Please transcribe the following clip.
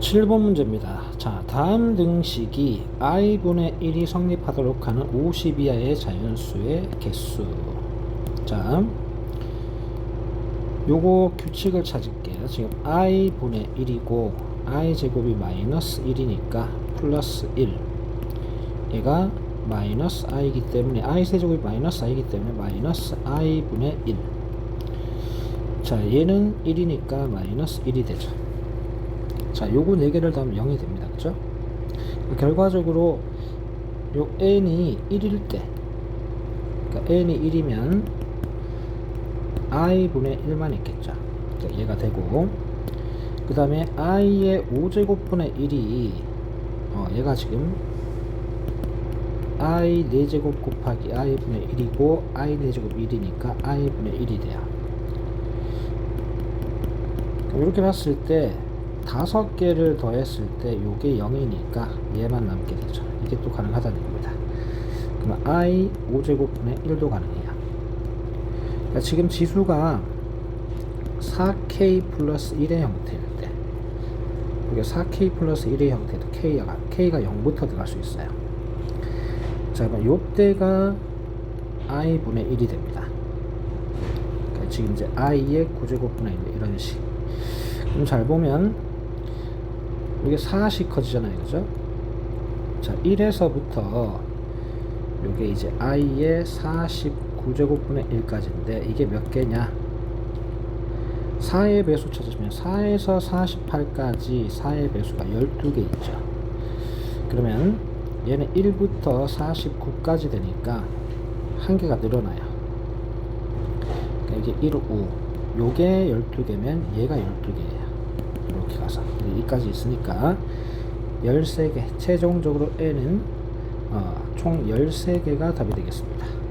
7번 문제입니다. 자, 다음 등식이 i분의 1이 성립하도록 하는 50 이하의 자연수의 개수. 자, 요거 규칙을 찾을게요. 지금 i분의 1이고 i 제곱이 마이너스 1이니까 플러스 1. 얘가 마이너스 i이기 때문에 i 세제곱이 마이너스 i이기 때문에 마이너스 i분의 1. 자, 얘는 1이니까 마이너스 1이 되죠. 자, 요거 4개를 더하면 0이 됩니다. 그죠? 결과적으로 요 n이 1일 때 그러니까 n이 1이면 i분의 1만 있겠죠. 자, 얘가 되고 그 다음에 i의 5제곱분의 1이 어, 얘가 지금 i 4제곱 곱하기 i분의 1이고 i 4제곱 1이니까 i분의 1이 돼요. 그럼 이렇게 봤을 때 다섯 개를 더했을 때 요게 0이니까 얘만 남게 되죠. 이게 또 가능하다는 겁니다. 그러면 i 5제곱분의 1도 가능해요. 그러니까 지금 지수가 4k 플러스 1의 형태일 때 이게 4k 플러스 1의 형태도 k가, k가 0부터 들어갈 수 있어요. 자, 그럼 요때가 i분의 1이 됩니다. 그러니까 지금 이제 i의 9제곱분의 1 이런 식. 그럼 잘 보면 이게 4씩 커지잖아요. 그죠? 자, 1에서부터 요게 이제 i의 49제곱분의 1까지인데 이게 몇 개냐? 4의 배수 찾으시면 4에서 48까지 4의 배수가 12개 있죠. 그러면 얘는 1부터 49까지 되니까 한 개가 늘어나요. 그러니까 이게 1, 5. 요게 12개면 얘가 12개예요. 이렇게 가서 여기까지 있으니까 13개 최종적으로 n은 어, 총 13개가 답이 되겠습니다.